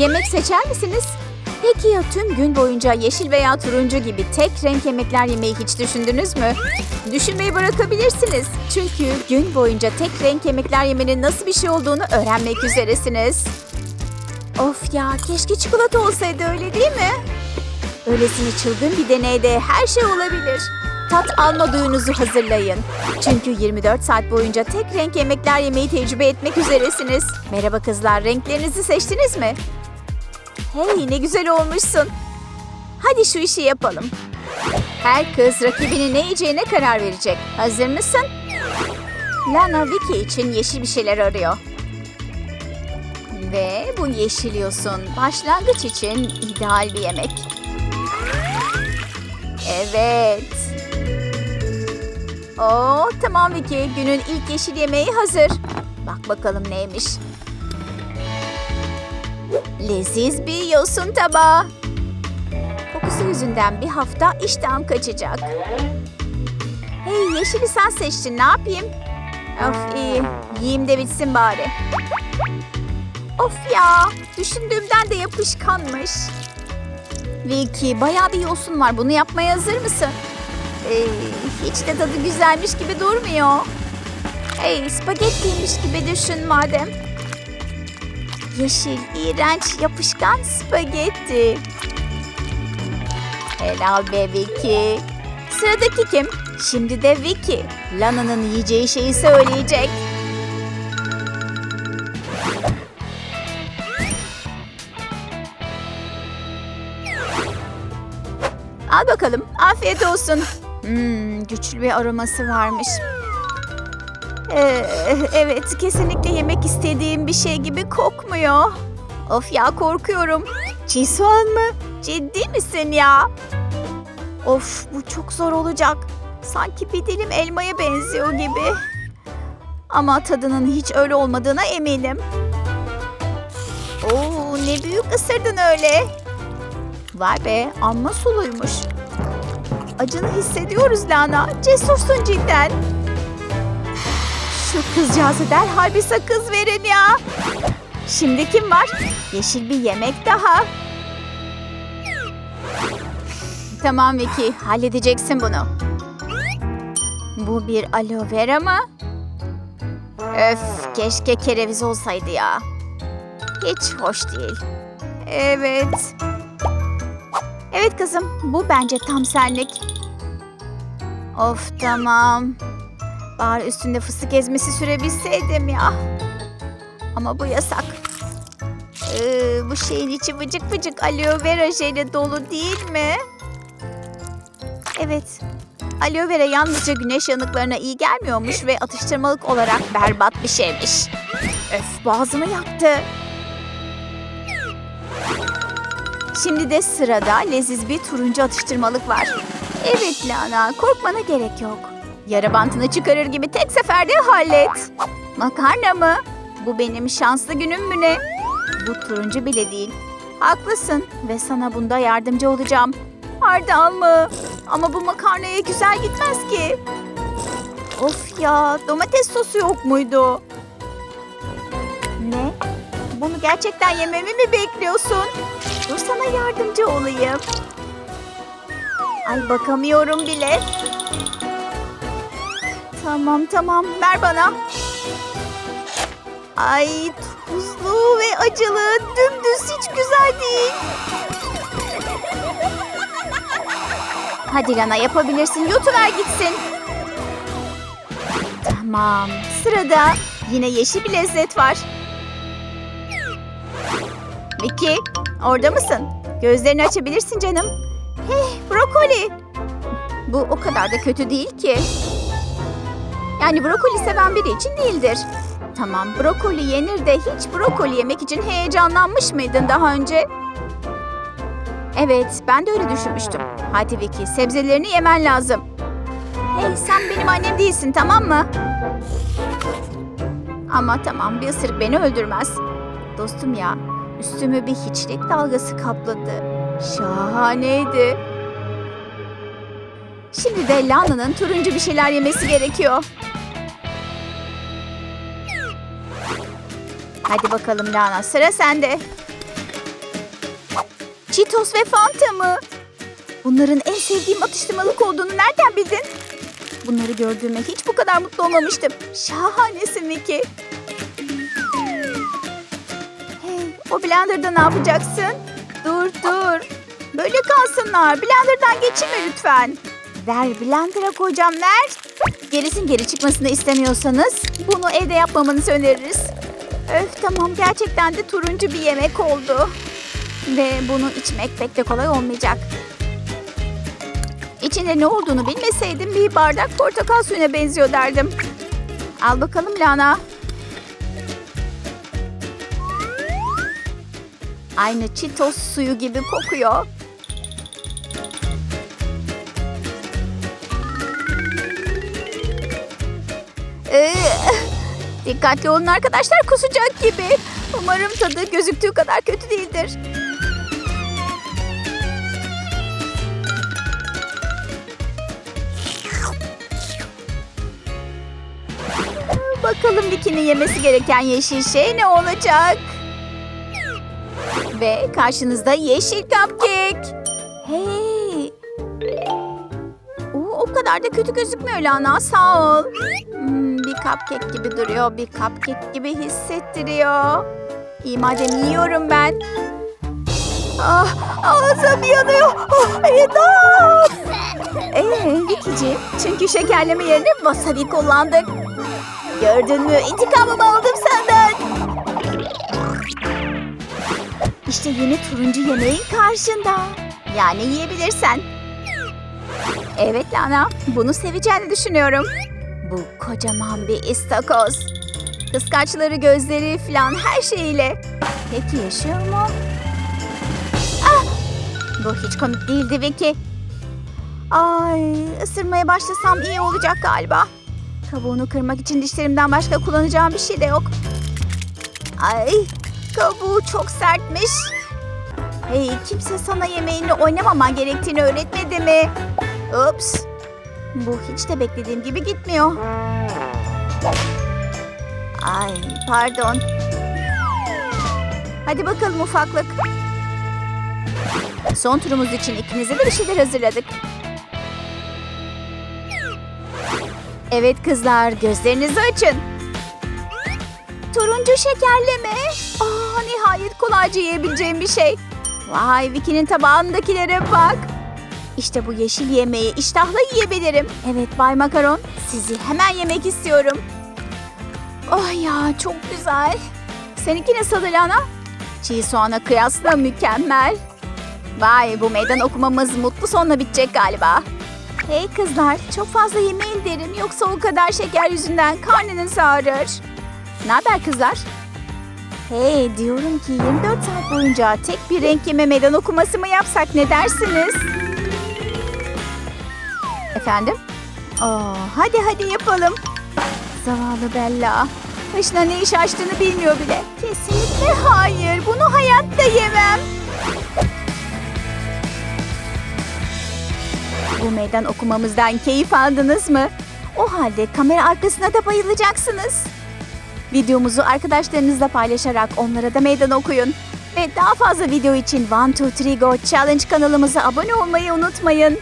Yemek seçer misiniz? Peki ya tüm gün boyunca yeşil veya turuncu gibi tek renk yemekler yemeyi hiç düşündünüz mü? Düşünmeyi bırakabilirsiniz. Çünkü gün boyunca tek renk yemekler yemenin nasıl bir şey olduğunu öğrenmek üzeresiniz. Of ya keşke çikolata olsaydı öyle değil mi? Öylesine çılgın bir deneyde her şey olabilir. Tat alma duyunuzu hazırlayın. Çünkü 24 saat boyunca tek renk yemekler yemeyi tecrübe etmek üzeresiniz. Merhaba kızlar, renklerinizi seçtiniz mi? Hey ne güzel olmuşsun. Hadi şu işi yapalım. Her kız rakibinin ne yiyeceğine karar verecek. Hazır mısın? Lana Vicky için yeşil bir şeyler arıyor. Ve bu yeşil yosun başlangıç için ideal bir yemek. Evet. Oo, tamam Vicky. Günün ilk yeşil yemeği hazır. Bak bakalım neymiş. Leziz bir yosun tabağı. Kokusu yüzünden bir hafta iştahım kaçacak. Hey yeşili sen seçtin ne yapayım? Of iyi. Yiyeyim de bitsin bari. Of ya. Düşündüğümden de yapışkanmış. Vicky bayağı bir yosun var. Bunu yapmaya hazır mısın? Ee, hiç de tadı güzelmiş gibi durmuyor. Hey spagettiymiş gibi düşün madem. Yeşil, iğrenç, yapışkan spagetti. Helal be Vicky. Sıradaki kim? Şimdi de Vicky. Lana'nın yiyeceği şeyi söyleyecek. Al bakalım. Afiyet olsun. Hmm, güçlü bir aroması varmış. Ee, evet, kesinlikle yemek istediğim bir şey gibi kokmuyor. Of ya korkuyorum. Çiğ soğan mı? Ciddi misin ya? Of bu çok zor olacak. Sanki bir dilim elmaya benziyor gibi. Ama tadının hiç öyle olmadığına eminim. Oo ne büyük ısırdın öyle. Vay be amma suluymuş. Acını hissediyoruz Lana. Cesursun cidden. Şu kızcağızı derhal bir sakız verin ya. Şimdi kim var? Yeşil bir yemek daha. Tamam Vicky, halledeceksin bunu. Bu bir aloe vera mı? Öf, keşke kereviz olsaydı ya. Hiç hoş değil. Evet. Evet kızım, bu bence tam senlik. Of tamam. Bari üstünde fıstık ezmesi sürebilseydim ya. Ama bu yasak. Ee, bu şeyin içi vıcık vıcık aloe vera jeli dolu değil mi? Evet. Aloe vera yalnızca güneş yanıklarına iyi gelmiyormuş ve atıştırmalık olarak berbat bir şeymiş. Öf boğazımı yaktı. Şimdi de sırada leziz bir turuncu atıştırmalık var. Evet Lana, korkmana gerek yok. Yara bantını çıkarır gibi tek seferde hallet. Makarna mı? Bu benim şanslı günüm mü ne? Bu turuncu bile değil. Haklısın ve sana bunda yardımcı olacağım. Hardal mı? Ama bu makarnaya güzel gitmez ki. Of ya, domates sosu yok muydu? Ne? Bunu gerçekten yememi mi bekliyorsun? Dur sana yardımcı olayım. Ay bakamıyorum bile. Tamam tamam ver bana. Ay tuzlu ve acılı dümdüz hiç güzel değil. Hadi Lana yapabilirsin yutuver gitsin. Tamam sırada yine yeşil bir lezzet var. Vicky orada mısın? Gözlerini açabilirsin canım. Hey brokoli. Bu o kadar da kötü değil ki. Yani brokoli seven biri için değildir. Tamam brokoli yenir de hiç brokoli yemek için heyecanlanmış mıydın daha önce? Evet ben de öyle düşünmüştüm. Hadi Vicky sebzelerini yemen lazım. Hey sen benim annem değilsin tamam mı? Ama tamam bir ısırık beni öldürmez. Dostum ya üstümü bir hiçlik dalgası kapladı. Şahaneydi. Şimdi de Lana'nın turuncu bir şeyler yemesi gerekiyor. Hadi bakalım Lana sıra sende. Cheetos ve Fanta mı? Bunların en sevdiğim atıştırmalık olduğunu nereden bildin? Bunları gördüğüme hiç bu kadar mutlu olmamıştım. Şahanesin Vicky. Hey, o blenderda ne yapacaksın? Dur dur. Böyle kalsınlar. Blenderdan geçirme lütfen. Ver blender'a koyacağım ver. Gerisin geri çıkmasını istemiyorsanız bunu evde yapmamanızı öneririz. Öf tamam gerçekten de turuncu bir yemek oldu. Ve bunu içmek pek de kolay olmayacak. İçinde ne olduğunu bilmeseydim bir bardak portakal suyuna benziyor derdim. Al bakalım Lana. Aynı Cheetos suyu gibi kokuyor. Ee, dikkatli olun arkadaşlar kusacak gibi. Umarım tadı gözüktüğü kadar kötü değildir. Bakalım Vicky'nin yemesi gereken yeşil şey ne olacak? Ve karşınızda yeşil cupcake. Hey. Oo, o kadar da kötü gözükmüyor Lana sağ ol. Cupcake gibi duruyor, bir cupcake gibi hissettiriyor. İyi madem yiyorum ben. Ah, ağzım yanıyor. Oh, imdat! Ee, Vicky'ciğim, çünkü şekerleme yerine wasabi kullandık. Gördün mü? İntikamımı aldım senden. İşte yeni turuncu yemeğin karşında. Yani yiyebilirsen. Evet Lana, bunu seveceğini düşünüyorum. Bu kocaman bir istakoz. Kıskaçları, gözleri falan her şeyiyle. Peki yaşıyor mu? Ah! Bu hiç komik değildi Vicky. Ay, ısırmaya başlasam iyi olacak galiba. Kabuğunu kırmak için dişlerimden başka kullanacağım bir şey de yok. Ay, kabuğu çok sertmiş. Hey, kimse sana yemeğini oynamaman gerektiğini öğretmedi mi? Ups. Bu hiç de beklediğim gibi gitmiyor. Ay, pardon. Hadi bakalım ufaklık. Son turumuz için ikinize de bir şeyler hazırladık. Evet kızlar, gözlerinizi açın. Turuncu şekerleme. Aa, nihayet kolayca yiyebileceğim bir şey. Vay, Vicky'nin tabağındakilere bak. İşte bu yeşil yemeği iştahla yiyebilirim. Evet Bay Makaron, sizi hemen yemek istiyorum. Oh ya, çok güzel. Seninki nasıl Lana? Çiğ soğana kıyasla mükemmel. Vay, bu meydan okumamız mutlu sonla bitecek galiba. Hey kızlar, çok fazla yemeyin derim yoksa o kadar şeker yüzünden karnınız ağrır. Ne haber kızlar? Hey diyorum ki 24 saat boyunca tek bir renk yeme meydan okuması mı yapsak ne dersiniz? Efendim? Oo, hadi hadi yapalım. Zavallı Bella. Başına ne iş açtığını bilmiyor bile. Kesinlikle hayır. Bunu hayatta yemem. Bu meydan okumamızdan keyif aldınız mı? O halde kamera arkasına da bayılacaksınız. Videomuzu arkadaşlarınızla paylaşarak onlara da meydan okuyun. Ve daha fazla video için One Two Three Go Challenge kanalımıza abone olmayı unutmayın.